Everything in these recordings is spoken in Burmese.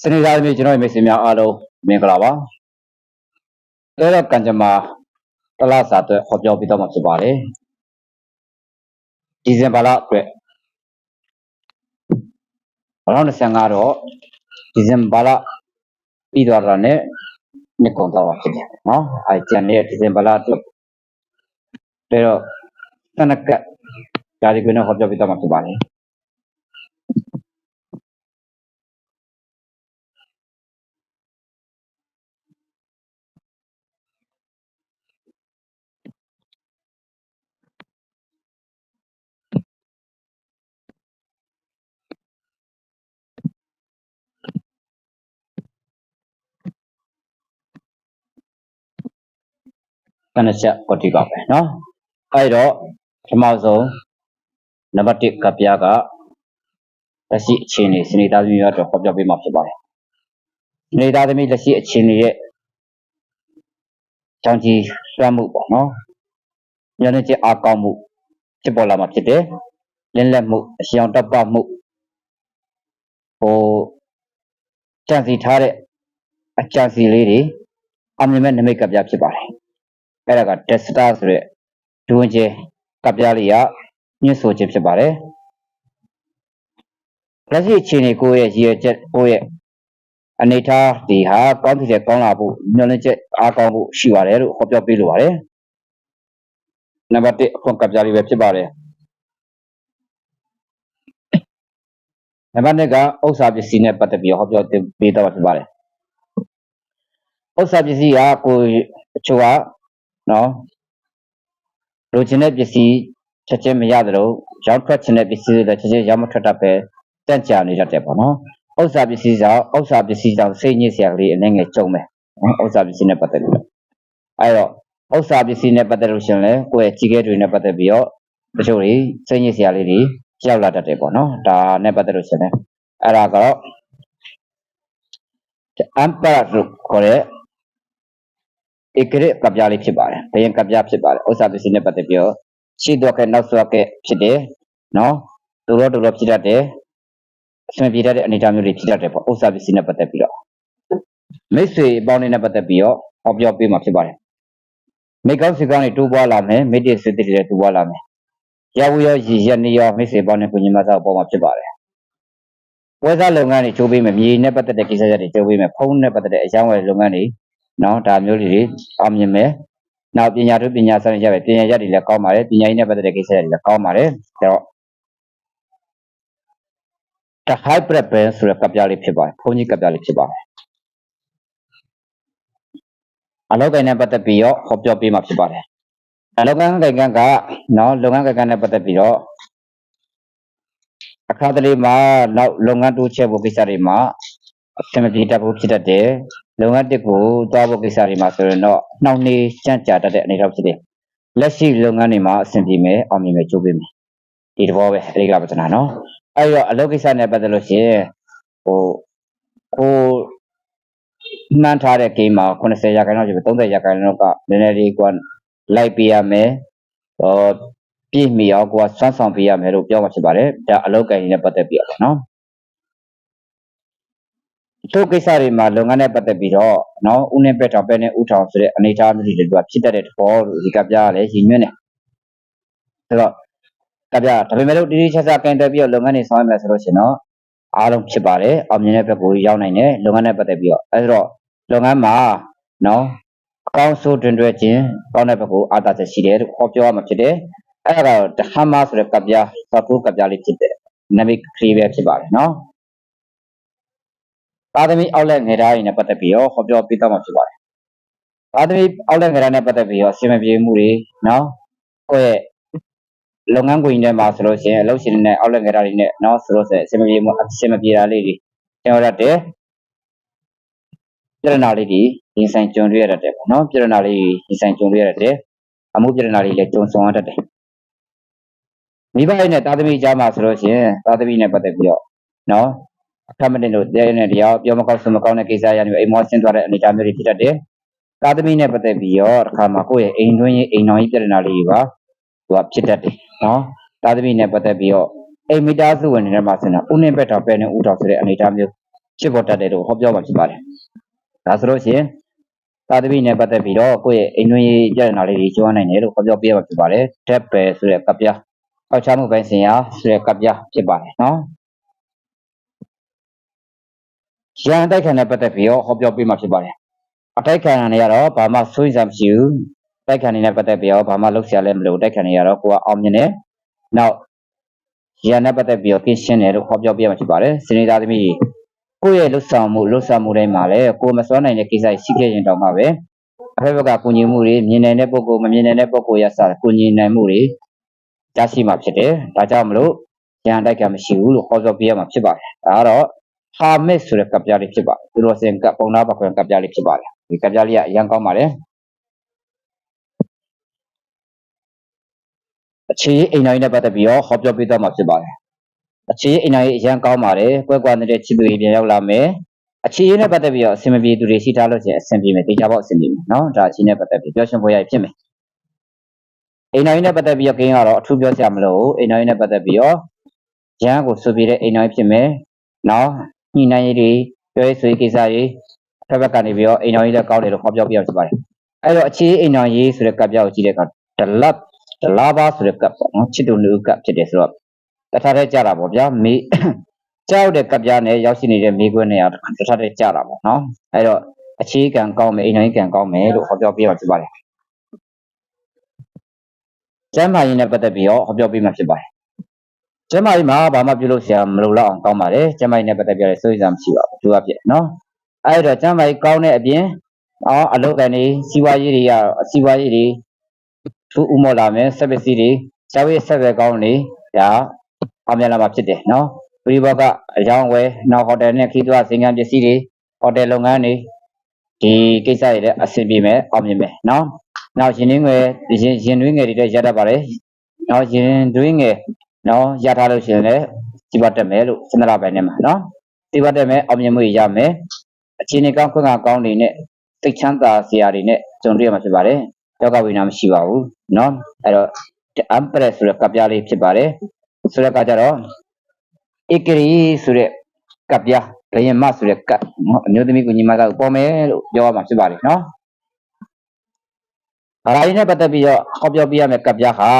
စနေသားသမီးကျွန်တော်ရဲ့မိတ်ဆွေများအားလုံးမင်္ဂလာပါအဲတော့ကံကြမ္မာတလစာအတွက်ဟောပြောပြတော့မှာဖြစ်ပါတယ်ဒီဇင်ဘာလအတွက်2025တော့ဒီဇင်ဘာလပြီးသွားတာနဲ့နှစ်ကုန်တော့ဖြစ်တယ်နော်အဲကျန်တဲ့ဒီဇင်ဘာလအတွက်ဒါတော့တနက်ကဓာဒီကွင်းနဲ့ဟောပြောပြတော့မှာဖြစ်ပါတယ် ကနချက်ကိုတိပါပဲနော်အဲ့တော့ပထမဆုံးနံပါတ်1ကပြားကလက်ရှိအခြေအနေစနေသားသမီးရတော့ဟောပြပေးမှာဖြစ်ပါတယ်စနေသားသမီးလက်ရှိအခြေအနေရဲ့ကြောင့်ကြီးစွမ်းမှုပေါ့နော်ညနေချင်းအားကောင်းမှုဖြစ်ပေါ်လာမှာဖြစ်တယ်လင်းလက်မှုအရှောင်တပ်ပမှုဟိုကြံစီထားတဲ့အကြံစီလေးတွေအမြင်မဲ့နမိတ်ကပြဖြစ်ပါတယ် အဲ့ဒါက Desta ဆိုတဲ့ဒူဝင်ကျဲကပ်ပြားလေးကညှစ်ဆိုခြင်းဖြစ်ပါတယ်လက်ရှိအခြေအနေကိုယ့်ရဲ့ရည်ရွယ်ချက်ကိုယ့်ရဲ့အနေအထားဒီဟာကောင်းတဲ့ကောင်းလာဖို့ညွှန်လင်းချက်အားကောင်းဖို့ရှိပါတယ်လို့ဟောပြောပေးလိုပါတယ်နံပါတ်1အခွန်ကပ်ပြားလေးပဲဖြစ်ပါတယ်နံပါတ်2ကဥစ္စာပစ္စည်းနဲ့ပတ်သက်ပြီးဟောပြောပေးတော့ဖြစ်ပါတယ်ဥစ္စာပစ္စည်းကကိုယ်အချို့က နော်လိုချင်တဲ့ပစ္စည်းချက်ချင်းမရသလိုရောင်းထွက်ချင်တဲ့ပစ္စည်းတွေလည်းချက်ချင်းရောင်းမထွက်တတ်ပဲတန့်ကြာနေတတ်တယ်ပေါ့နော်ဥစ္စာပစ္စည်းကြောင့်ဥစ္စာပစ္စည်းကြောင့်စိတ်ညစ်စရာကလေးအနေငယ်ကြုံမယ်နော်ဥစ္စာပစ္စည်းနဲ့ပတ်သက်ပြီးတော့အဲတော့ဥစ္စာပစ္စည်းနဲ့ပတ်သက်လို့ရှရင်လေကိုယ့်ရဲ့ကြီးကဲတွေနဲ့ပတ်သက်ပြီးတော့တချို့တွေစိတ်ညစ်စရာလေးတွေကြောက်လာတတ်တယ်ပေါ့နော်ဒါနဲ့ပတ်သက်လို့ရှရင်လေအဲ့ဒါကတော့အမ်ပါလို့ခေါ်တဲ့ ဧကရကပ်ပြားလေးဖြစ်ပါတယ်ဘယင်ကပ်ပြားဖြစ်ပါတယ်ဥစ္စာပစ္စည်းနဲ့ပတ်သက်ပြီးတော့ရှိတော့ကဲနောက်ဆွကဲဖြစ်တယ်နော်တူတော့တူတော့ဖြစ်တတ်တယ်အဆင်ပြေတတ်တဲ့အနေအထားမျိုးတွေဖြစ်တတ်တယ်ပေါ့ဥစ္စာပစ္စည်းနဲ့ပတ်သက်ပြီးတော့မိတ်ဆွေအပေါင်းတွေနဲ့ပတ်သက်ပြီးတော့ဟောပြောပေးမှာဖြစ်ပါတယ်မိကောင်းစီကောင်းတွေတိုးပွားလာမယ်မိတ္တိစစ်တိတွေတိုးပွားလာမယ်ရဝရောရည်ရနေရောမိတ်ဆွေအပေါင်းနဲ့ကိုညီမစားအပေါ်မှာဖြစ်ပါတယ်ဝဲစားလုပ်ငန်းတွေချိုးပေးမယ်မြေနဲ့ပတ်သက်တဲ့ကိစ္စရပ်တွေချိုးပေးမယ်ဖုန်းနဲ့ပတ်သက်တဲ့အကြောင်းအရာလုပ်ငန်းတွေ နော်ဒါမျိုးလေးတွေအောင်မြင်မယ်နောက်ပညာထုပညာဆိုင်ရပဲပညာရပ်တွေလည်းကောင်းပါတယ်ပညာရေးနဲ့ပတ်သက်တဲ့ကိစ္စတွေလည်းကောင်းပါတယ်ဒါတော့ the high prep ပဲဆိုတဲ့ကပ်ပြားလေးဖြစ်ပါတယ်ဘုန်းကြီးကပ်ပြားလေးဖြစ်ပါတယ်အလောက်ကိုင်းနဲ့ပတ်သက်ပြီးတော့ဟောပြောပေးမှာဖြစ်ပါတယ်အလောက်ကိုင်းကိုင်းကကနော်လုပ်ငန်းကိုင်းကနဲ့ပတ်သက်ပြီးတော့အခါတလေမှာနောက်လုပ်ငန်းတိုးချဲ့ဖို့ကိစ္စတွေမှာအဆင်မပြေတတ်ဖို့ဖြစ်တတ်တယ် လုပ်ငန်းတစ်ကိုသွားဖို့ကိစ္စတွေမှာဆိုရင်တော့နှောင့်နှေးကြန့်ကြာတတ်တဲ့အနေအထားဖြစ်တယ်လက်ရှိလုပ်ငန်းတွေမှာအဆင်ပြေမယ်အောင်မြင်မယ်ကြိုးပေးမယ်ဒီတဘောပဲအရိကပဒနာနော်အဲ့တော့အလုပ်ကိစ္စနဲ့ပတ်သက်လို့ရှိရင်ဟိုကိုနှမ်းထားတဲ့ဂိမ်းမှာ80ရာခိုင်နှုန်းရှိပြီ30ရာခိုင်နှုန်းကနည်းနည်းလေးကွာလိုက်ပေးရမယ်ဟောပြည့်မီအောင်ကိုကစွမ်းဆောင်ပေးရမယ်လို့ပြောမှဖြစ်ပါတယ်ဒါအလုပ်ကိုင်နဲ့ပတ်သက်ပြီးတော့နော် တို့ကိစ္စတွေမှာလုပ်ငန်းနဲ့ပတ်သက်ပြီးတော့နော်ဦးနဲ့ပက်ထောင်ပဲနဲ့ဥထောင်ဆိုတဲ့အနေအထားမျိုးတွေတွေကဖြစ်တတ်တဲ့သဘောလို့ဒီကပြားလည်းရည်ညွှန်းတယ်ဆိုတော့ကပြားဒါပေမဲ့လို့တိတိကျကျကင်တယ်ပြီးတော့လုပ်ငန်းတွေဆောင်ရွက်မယ်ဆိုလို့ရှိရင်တော့အားလုံးဖြစ်ပါတယ်အောင်မြင်တဲ့ဘက်ကိုရောက်နိုင်တယ်လုပ်ငန်းနဲ့ပတ်သက်ပြီးတော့အဲဒါတော့လုပ်ငန်းမှာနော်အကောင်းဆိုးတွင်တွဲခြင်းကောင်းတဲ့ဘက်ကိုအားသာချက်ရှိတယ်လို့ခေါ်ပြောရမှာဖြစ်တယ်အဲ့ဒါကတော့တဟမဆိုတဲ့ကပြားသတ်ကူကပြားလေးဖြစ်တယ်နမိတ်ခရီးပဲဖြစ်ပါတယ်နော် သာသမီအောက်လက်ငယ်သားတွေနဲ့ပတ်သက်ပြီးတော့ဟောပြောပေးတော့မှာဖြစ်ပါတယ်။သာသမီအောက်လက်ငယ်သားနဲ့ပတ်သက်ပြီးတော့အစီအမံပြေမှုတွေနော်ကိုယ့်ရဲ့လုပ်ငန်းခွင်ထဲမှာဆိုလို့ရှိရင်အလုပ်ရှင်တွေနဲ့အောက်လက်ငယ်သားတွေနဲ့နော်ဆိုလို့ဆိုရင်အစီအမံပြေမှုအစီအမံပြေတာလေးတွေကျွန်တော်ရတယ်ပြဿနာလေးတွေရင်ဆိုင်ကြုံတွေ့ရတတ်တယ်ပေါ့နော်ပြဿနာလေးရင်ဆိုင်ကြုံတွေ့ရတတ်တယ်အမှုပြဿနာလေးလည်းကြုံဆောင်ရတတ်တယ်မိဘရဲ့နဲ့သာသမီကြားမှာဆိုလို့ရှိရင်သာသမီနဲ့ပတ်သက်ပြီးတော့နော် အခမတင်တို့တရားနဲ့တရားပြောမကောက်စမကောက်တဲ့ကိစ္စရနေအိမ်မောဆင်းသွားတဲ့အနေအထားမျိုးတွေဖြစ်တတ်တယ်။သာသမီနဲ့ပတ်သက်ပြီးတော့တစ်ခါမှကိုယ့်ရဲ့အိမ်တွင်းရေးအိမ်တော်ကြီးပြဿနာလေးပါသူကဖြစ်တတ်တယ်နော်။သာသမီနဲ့ပတ်သက်ပြီးတော့အိမ်မိသားစုဝင်တွေနဲ့မှဆင်းတာဥနှင်းဘက်တော်ပဲနဲ့ဥတော်ဆိုတဲ့အနေအထားမျိုးဖြစ်ပေါ်တတ်တယ်လို့ဟောပြောမှာဖြစ်ပါတယ်ဒါဆိုလို့ရှိရင်သာသမီနဲ့ပတ်သက်ပြီးတော့ကိုယ့်ရဲ့အိမ်တွင်းရေးကြရနာလေးတွေကျွမ်းနိုင်တယ်လို့ဟောပြောပြရမှာဖြစ်ပါတယ်တက်ပယ်ဆိုတဲ့ကပ်ပြားအောက်ချမှုပိုင်းဆိုင်ရာဆိုတဲ့ကပ်ပြားဖြစ်ပါတယ်နော် ရန်တိုက်ခံနဲ့ပတ်သက်ပြီးတော့ဟောပြောပြမှာဖြစ်ပါတယ်အတိုက်ခံရနေရတော့ဘာမှစိုးရိမ်စရာမရှိဘူးတိုက်ခံနေနဲ့ပတ်သက်ပြီးတော့ဘာမှလုပ်ဆရာလည်းမလိုတိုက်ခံနေရတော့ကိုကအောင်မြင်တယ်နောက်ရန်နဲ့ပတ်သက်ပြီးတော့ကင်းရှင်းတယ်လို့ဟောပြောပြမှာဖြစ်ပါတယ်စနေသားသမီးကိုယ့်ရဲ့လှုပ်ဆောင်မှုလှုပ်ဆောင်မှုတိုင်းမှာလည်းကိုယ်မစွမ်းနိုင်တဲ့ကိစ္စရှိခဲ့ရင်တောင်မှပဲအဖက်ဘက်ကကုညီမှုတွေမြင်နိုင်တဲ့ပုဂ္ဂိုလ်မမြင်နိုင်တဲ့ပုဂ္ဂိုလ်ရစကုညီနိုင်မှုတွေရရှိမှာဖြစ်တယ်ဒါကြောင့်မလို့ရန်တိုက်ကမရှိဘူးလို့ဟောပြောပြရမှာဖြစ်ပါတယ်ဒါကတော့ ဟာမစ်ဆိုတဲ့ကပ်ပြားလေးဖြစ်ပါတယ်သူတော်စင်ကပ်ပုံနာပခွင့်ကပ်ပြားလေးဖြစ်ပါတယ်ဒီကပ်ပြားလေးကအရင်ကောင်းပါတယ်အခြေရေးအိမ်တော်ကြီးနဲ့ပတ်သက်ပြီးတော့ဟောပြောပြသွားမှာဖြစ်ပါတယ်အခြေရေးအိမ်တော်ကြီးအရင်ကောင်းပါတယ်ကွဲကွာနေတဲ့ချစ်သူတွေပြန်ရောက်လာမယ်အခြေရေးနဲ့ပတ်သက်ပြီးတော့အဆင်မပြေသူတွေရှိထားလို့ရှိရင်အဆင်ပြေမယ်တေချာပေါ့အဆင်ပြေမယ်နော်ဒါအခြေနဲ့ပတ်သက်ပြီးပြောရှင်ပွဲရဖြစ်မယ်အိမ်တော်ကြီးနဲ့ပတ်သက်ပြီးတော့ဂိမ်းကတော့အထူးပြောစရာမလိုဘူးအိမ်တော်ကြီးနဲ့ပတ်သက်ပြီးတော့ရန်ကိုဆိုပြတဲ့အိမ်တော်ကြီးဖြစ်မယ်နော် ညှိနှိုင်းရေးတွေပြောရေးဆိုရေးကိစ္စတွေတစ်ဘက်ကနေပြီးတော့အိမ်တော်ကြီးလည်းကောင်းတယ်လို့ဟောပြောပြရဖြစ်ပါတယ်အဲ့တော့အခြေအိမ်တော်ကြီးဆိုတဲ့ကပ်ပြောက်ကိုကြည့်တဲ့အခါဒလပ်ဒလာဘာဆိုတဲ့ကပ်ပေါ့နော်ချစ်တူလူကပ်ဖြစ်တယ်ဆိုတော့တထားတဲ့ကြတာပေါ့ဗျာမေးကြောက်တဲ့ကပ်ပြားနဲ့ရောက်ရှိနေတဲ့မိခွန်းနဲ့တထားတဲ့ကြတာပေါ့နော်အဲ့တော့အခြေခံကောင်းမယ်အိမ်တော်ကြီးကံကောင်းမယ်လို့ဟောပြောပြရဖြစ်ပါတယ်ကျမ်းမာရေးနဲ့ပတ်သက်ပြီးတော့ဟောပြောပြမှာဖြစ်ပါတယ် ကျမ်းမာရေးမှာဘာမှပြုလုပ်စရာမလိုတော့အောင်ကောင်းပါတယ်ကျမ်းမာရေးနဲ့ပတ်သက်ပြီးတော့စိုးရိမ်စရာမရှိပါဘူးသူကပြည့်နော်အဲ့တော့ကျမ်းမာရေးကောင်းတဲ့အပြင်အော်အလုပ်ကနေစီးပွားရေးတွေရစီးပွားရေးတွေထူးဥမော်လာမယ်ဆက်ပစ္စည်းတွေကျောင်းရေးဆက်ပဲကောင်းနေဒါအောင်မြင်လာမှာဖြစ်တယ်နော်ပရိဘောကအကြောင်းဝယ်နောက်ဟိုတယ်နဲ့ခီးသွွားစင်ကန်းပစ္စည်းတွေဟိုတယ်လုပ်ငန်းတွေဒီကိစ္စတွေလည်းအဆင်ပြေမယ်အောင်မြင်မယ်နော်နောက်ရင်တွင်းငယ်ရင်ရင်တွင်းငယ်တွေလည်းရတတ်ပါတယ်နောက်ရင်တွင်းငယ် နော်ရထားလို့ရှိရင်လည်းဒီဘတ်တက်မယ်လို့စနလာပိုင်းနဲ့မှာနော်ဒီဘတ်တက်မယ်အောင်မြင်မှုရမယ်အခြေအနေကောင်းခွင့်ကကောင်းနေနဲ့စိတ်ချမ်းသာစရာတွေနဲ့ကြုံတွေ့ရမှာဖြစ်ပါတယ်ယောဂဝိနာမရှိပါဘူးနော်အဲ့တော့ empress ဆိုတဲ့ကပ်ပြားလေးဖြစ်ပါတယ်ဆိုတဲ့အခါကျတော့ဧကရီဆိုတဲ့ကပ်ပြားဘယင်မဆိုတဲ့ကပ်နော်အမျိုးသမီးကိုညီမကပေါ်မယ်လို့ပြောရမှာဖြစ်ပါတယ်နော်ဘာသာရေးနဲ့ပတ်သက်ပြီးတော့ဟောပြောပြရမယ့်ကပ်ပြားဟာ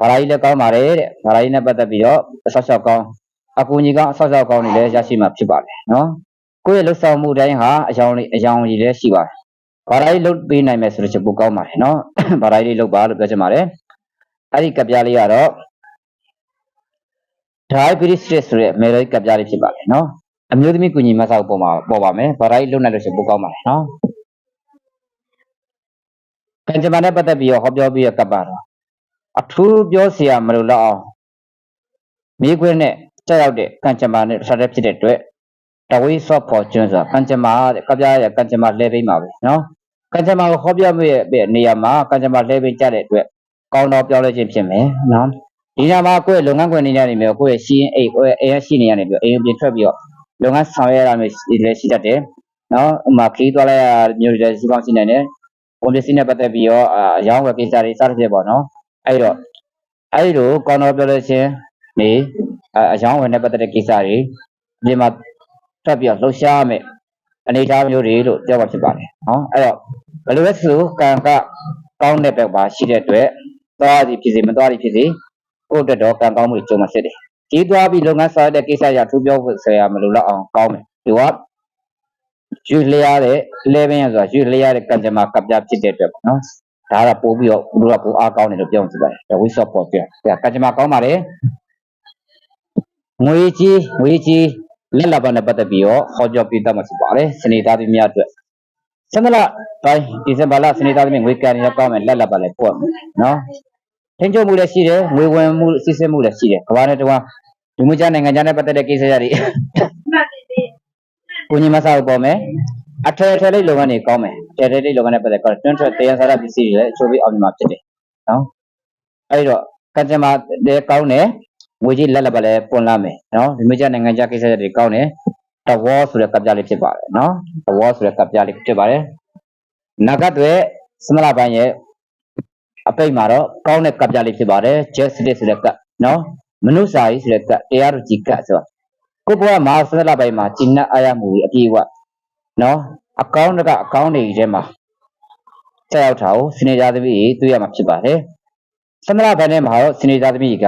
ဘာသာရေးလည်းကောင်းပါတယ်တဲ့ဘာသာရေးနဲ့ပတ်သက်ပြီးတော့အဆောက်အအုံကောင်းအကူအညီကောင်းအဆောက်အအုံကောင်းတွေလည်းရရှိမှာဖြစ်ပါတယ်နော်ကိုယ့်ရဲ့လှုပ်ဆောင်မှုတိုင်းဟာအယောင်လေးအယောင်ကြီးလည်းရှိပါတယ်ဘာသာရေးလုပ်ပေးနိုင်မယ်ဆိုတော့ချက်ပိုကောင်းပါတယ်နော်ဘာသာရေးလုပ်ပါလို့ပြောချင်ပါတယ်အဲ့ဒီကပ်ပြားလေးကတော့ diabetes ဆိုတဲ့ melody ကပ်ပြားလေးဖြစ်ပါတယ်နော်အမျိုးသမီးကုညီမဆောက်ပေါ်မှာပေါ်ပါမယ်ဘာသာရေးလုပ်နိုင်လို့ရှိရင်ပိုကောင်းပါတယ်နော်ကံကြမ္မာနဲ့ပတ်သက်ပြီးတော့ဟောပြောပြီးရကပ်ပါတော့ အထူးပြောเสียမလို့တော့အောင်မိခွင့်နဲ့ကြောက်ရောက်တဲ့ကံကြမ္မာနဲ့တစ်ဆက်တည်းဖြစ်တဲ့အတွက်တဝိဆော့ဖော်ကျွန်းဆိုတာကံကြမ္မာတဲ့ကပ်ပြားရဲ့ကံကြမ္မာလဲပိမှာပဲနော်ကံကြမ္မာကိုဟောပြောပြရဲ့နေရာမှာကံကြမ္မာလဲပိကြတဲ့အတွက်ကောင်းတော့ပြောလဲခြင်းဖြစ်မယ်နော်ဒီညမှာကိုယ့်ရဲ့လုပ်ငန်းခွင်နေရနေမျိုးကိုယ့်ရဲ့ရှိရင်အိတ်ကိုယ့်ရဲ့အိမ်ရရှိနေရနေပြီးအိမ်ပြင်ထွက်ပြီးတော့လုပ်ငန်းဆောင်ရွက်ရမယ်လည်းရှိတတ်တယ်နော်ဥမာခီးသွားလိုက်ရမျိုးတွေလည်းရှိကောင်းရှိနိုင်တယ်ပုံပစ္စည်းနဲ့ပတ်သက်ပြီးတော့အရောင်းဝယ်ကိစ္စတွေစသဖြင့်ပေါ့နော် အဲ့တော့အဲ့ဒီလိုကောင်းတော့ပြောလို့ချင်းနေအရောင်းဝယ်နဲ့ပတ်သက်တဲ့ကိစ္စတွေဒီမှာထွက်ပြီးတော့လှုပ်ရှားမယ်အနေအထားမျိုးတွေလို့ပြောပါဖြစ်ပါတယ်နော်အဲ့တော့ဘယ်လိုလဲဆိုကံကကောင်းတဲ့ဘက်ပါရှိတဲ့အတွက်သွားသည်ဖြစ်စေမသွားသည်ဖြစ်စေကိုယ့်အတွက်တော့ကံကောင်းမှုကြုံမှာဖြစ်တယ်ဒီသွားပြီးလုပ်ငန်းဆောင်တဲ့ကိစ္စရထူးပြောဖို့ဆရာမလိုတော့အောင်ကောင်းတယ်ဒီကယူလျားတဲ့လဲပင်ရဆိုတာယူလျားတဲ့ကံကြမ္မာကပ်ပြဖြစ်တဲ့အတွက်ပေါ့နော် ဒါကပို့ပြီးတော့ဘုရားပို့အားကောင်းတယ်လို့ပြောမှဖြစ်ပါတယ်ဒါဝိဆော့ပေါ်ပြဒါကံကြမ္မာကောင်းပါတယ်ငွေကြီးငွေကြီးလက်လက်ပါနဲ့ပတ်သက်ပြီးတော့ဟောပြောပြတတ်မှာဖြစ်ပါတယ်စနေသားသမီးများအတွက်စန္ဒလတိုင်းဒီဇင်ဘာလစနေသားသမီးငွေကန်ရကောင်းမယ်လက်လက်ပါလည်းပို့မယ်နော်ထိန်းချုပ်မှုလည်းရှိတယ်ငွေဝင်မှုစီးဆင်းမှုလည်းရှိတယ်ကမ္ဘာနဲ့တဝမ်းဒီမှုကြနိုင်ငံခြားနဲ့ပတ်သက်တဲ့ကိစ္စတွေကိုကြီးမဆောက်ပေါ်မယ်အထယ်ထယ်လေးလုပ်ငန်းတွေကောင်းမယ် ထယ်ထယ်လေးလုပ်ငန်းနဲ့ပတ်သက်တော့တွန်းထွက်တရားစားရပစ္စည်းတွေလည်းအချိုးပြီးအောင်မြင်မှာဖြစ်တယ်နော်အဲ့တော့ကကြမှာလည်းကောင်းတယ်ငွေကြီးလက်လက်ပါလည်းပွန်လာမယ်နော်ဒီမှုကြနိုင်ငံခြားကိစ္စတွေကောင်းတယ်တဝေါဆိုတဲ့ကပ်ပြားလေးဖြစ်ပါတယ်နော်တဝေါဆိုတဲ့ကပ်ပြားလေးဖြစ်ပါတယ်နဂတ်တွေစမလာပိုင်းရဲ့အပိတ်မှာတော့ကောင်းတဲ့ကပ်ပြားလေးဖြစ်ပါတယ် justice ဆိုတဲ့ကပ်နော်မနုစာရီဆိုတဲ့ကပ်တရားတော်ကြီးကပ်ဆိုကိုဘွားမှာဆန္ဒပိုင်းမှာကျင့်နဲ့အားရမှုကြီးအပြည့်အဝနော် အကောင်းတကအကောင်းတွေထဲမှာဆက်ရောက်တာကိုစနေသားသမီးကြီးတွေ့ရမှာဖြစ်ပါတယ်ဆန္ဒပိုင်းထဲမှာတော့စနေသားသမီးက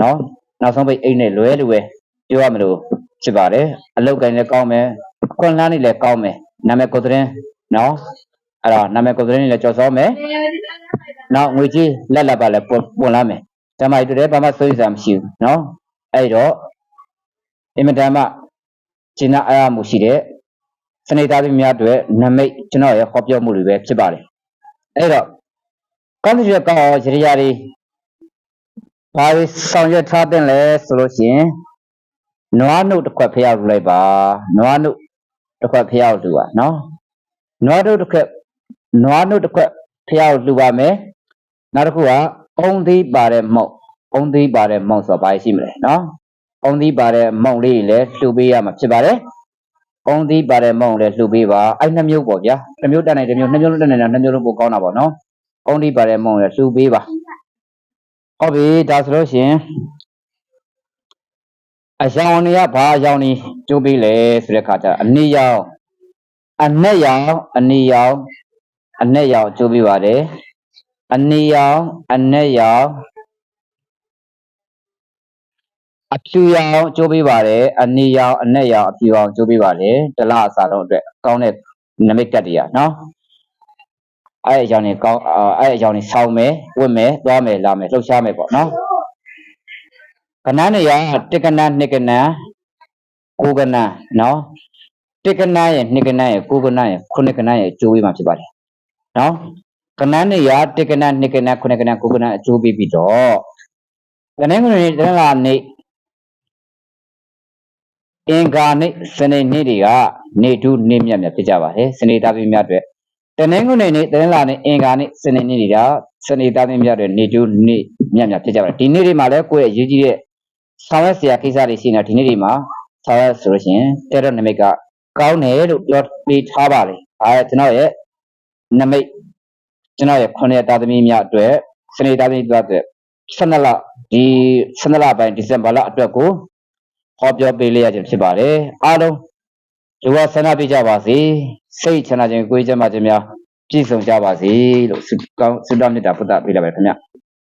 နော်နောက်ဆုံးပိတ်အိတ်နဲ့လွဲလွယ်ပြောရမလို့ဖြစ်ပါတယ်အလောက်ကိုင်းလည်းကောင်းမယ်အခွန်လန်းနေလည်းကောင်းမယ်နာမည်ကိုယ်သတင်းနော်အဲ့တော့နာမည်ကိုယ်သတင်းလည်းကြော်စောမယ်နောက်ငွေကြီးလက်လက်ပါလည်းပွန်ပွန်လာမယ်ဓမ္မကြီးတို့လည်းဘာမှစိုးရိမ်စရာမရှိဘူးနော်အဲ့တော့အင်မတန်မှကျင့်နာအားရမှုရှိတဲ့ စနေသားသမီးများအတွက်နမိတ်ကျွန်တော်ရဲ့ဟောပြောမှုတွေပဲဖြစ်ပါတယ်အဲ့တော့ကောင်းတဲ့ကောင်းအောင်ရရရီဘာလို့ဆောင်ရွက်ထားတဲ့လဲဆိုလို့ရှိရင်နွားနှုတ်တစ်ခွက်ဖျောက်လိုက်ပါနွားနှုတ်တစ်ခွက်ဖျောက်လူပါနော်နွားနှုတ်တစ်ခွက်နွားနှုတ်တစ်ခွက်ဖျောက်လူပါမယ်နောက်တစ်ခုကအုံသီးပါတဲ့မုံအုံသီးပါတဲ့မုံဆိုတော့ဘာရှိမလဲနော်အုံသီးပါတဲ့မုံလေးတွေလည်းလှူပေးရမှာဖြစ်ပါတယ်။ အုံသီးပါတဲ့မုံလည်းလှူပေးပါ။အဲ့နှစ်မျိုးပေါ့ဗျာ။တစ်မျိုးတက်နိုင်တစ်မျိုးနှစ်မျိုးလုံးတက်နိုင်တာနှစ်မျိုးလုံးပိုကောင်းတာပေါ့နော်။အုံသီးပါတဲ့မုံလည်းလှူပေးပါ။ဟုတ်ပြီဒါဆိုလို့ရှရင်အယောင်တွေကဘာအယောင်နေကျိုးပေးလဲဆိုတဲ့ခါကျတော့အနည်းရောင်အနက်ရောင်အနည်းရောင်အနက်ရောင်ကျိုးပေးပါတယ်။အနည်းရောင်အနက်ရောင် အဖြူရောင်ကျိုးပေးပါတယ်အနီရောင်အနက်ရောင်အဖြူရောင်ကျိုးပေးပါတယ်တလားအစားလုံးအတွက်ကောင်းတဲ့နမိတ်ကတ်တွေကနော်အဲ့အကြောင်းနေကောင်းအာအဲ့အကြောင်းနေဆောင်းမယ်ဝတ်မယ်သွားမယ်လာမယ်လှုပ်ရှားမယ်ပေါ့နော်ကဏ္ဍနေရတစ်ကဏ္ဍနှစ်ကဏ္ဍကိုးကဏ္ဍနော်တစ်ကဏ္ဍရဲ့နှစ်ကဏ္ဍရဲ့ကိုးကဏ္ဍရဲ့ခုနှစ်ကဏ္ဍရဲ့ကျိုးပေးမှာဖြစ်ပါတယ်နော်ကဏ္ဍနေရတစ်ကဏ္ဍနှစ်ကဏ္ဍခုနှစ်ကဏ္ဍကိုးကဏ္ဍအကျိုးပေးပြီးတော့တနင်္ဂနွေနေ့တနင်္လာနေ့ အင်္ဂါနေ့စနေနေ့တွေကနေတုနေ့မြတ်မြတ်ဖြစ်ကြပါတယ်စနေသားသမီးများအတွက်တနင်္ဂနွေနေ့တနင်္လာနေ့အင်္ဂါနေ့စနေနေ့တွေကစနေသားသမီးများအတွက်နေတုနေ့မြတ်မြတ်ဖြစ်ကြပါတယ်ဒီနေ့တွေမှာလည်းကိုယ့်ရဲ့ရည်ကြီးတဲ့ဆောင်ရွက်စရာကိစ္စတွေရှိနေတာဒီနေ့တွေမှာဆောင်ရွက်ဆိုလို့ရှိရင်တဲ့တော့နမိတ်ကကောင်းတယ်လို့ပြောပေးထားပါတယ်အဲကျွန်တော်ရဲ့နမိတ်ကျွန်တော်ရဲ့ခုနှစ်သားသမီးများအတွက်စနေသားသမီးများအတွက်12လဒီ12လပိုင်းဒီဇင်ဘာလအတွက်ကို ဟောပြောပေးလေးရခြင်းဖြစ်ပါတယ်အားလုံးဒီဝဆန္ဒပြကြပါစေစိတ်ချမ်းသာခြင်းကိုယ်ကျမ်းမာခြင်းများပြည့်စုံကြပါစေလို့ဆုကောင်းဆုတောင်းမေတ္တာပုဒ်ပေးလိုက်ပါခင်ဗျ